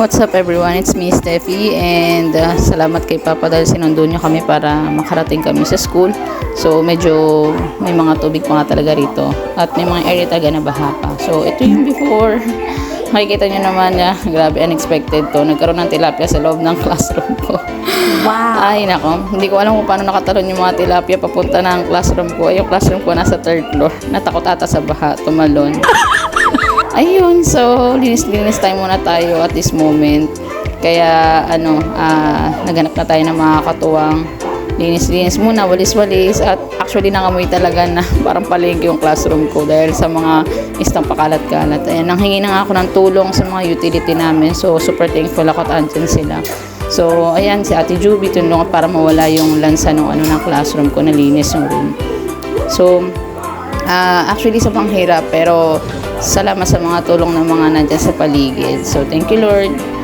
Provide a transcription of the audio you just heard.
What's up everyone? It's me, Steffi and uh, salamat kay Papa dahil sinundo niyo kami para makarating kami sa school. So medyo may mga tubig pa nga talaga rito at may mga area talaga na baha pa. So ito yung before. Makikita niyo naman na grabe unexpected to. Nagkaroon ng tilapia sa loob ng classroom ko. Wow. Ay nako, hindi ko alam kung paano nakatalon yung mga tilapia papunta ng classroom ko. Ay, yung classroom ko nasa third floor. Natakot ata sa baha, tumalon. Ayun, so linis-linis tayo muna tayo at this moment. Kaya ano, ah, naghanap na tayo ng mga katuwang linis-linis muna, walis-walis at actually nangamoy talaga na parang palengke yung classroom ko dahil sa mga istang pakalat-kalat. Ayan, nanghingi na nga ako ng tulong sa mga utility namin. So, super thankful ako at andyan sila. So, ayan, si Ate Juby tulungan para mawala yung lansa ng ano ng classroom ko, nalinis yung room. So, ah, actually sobrang hirap pero salamat sa mga tulong ng mga nandyan sa paligid. So, thank you Lord.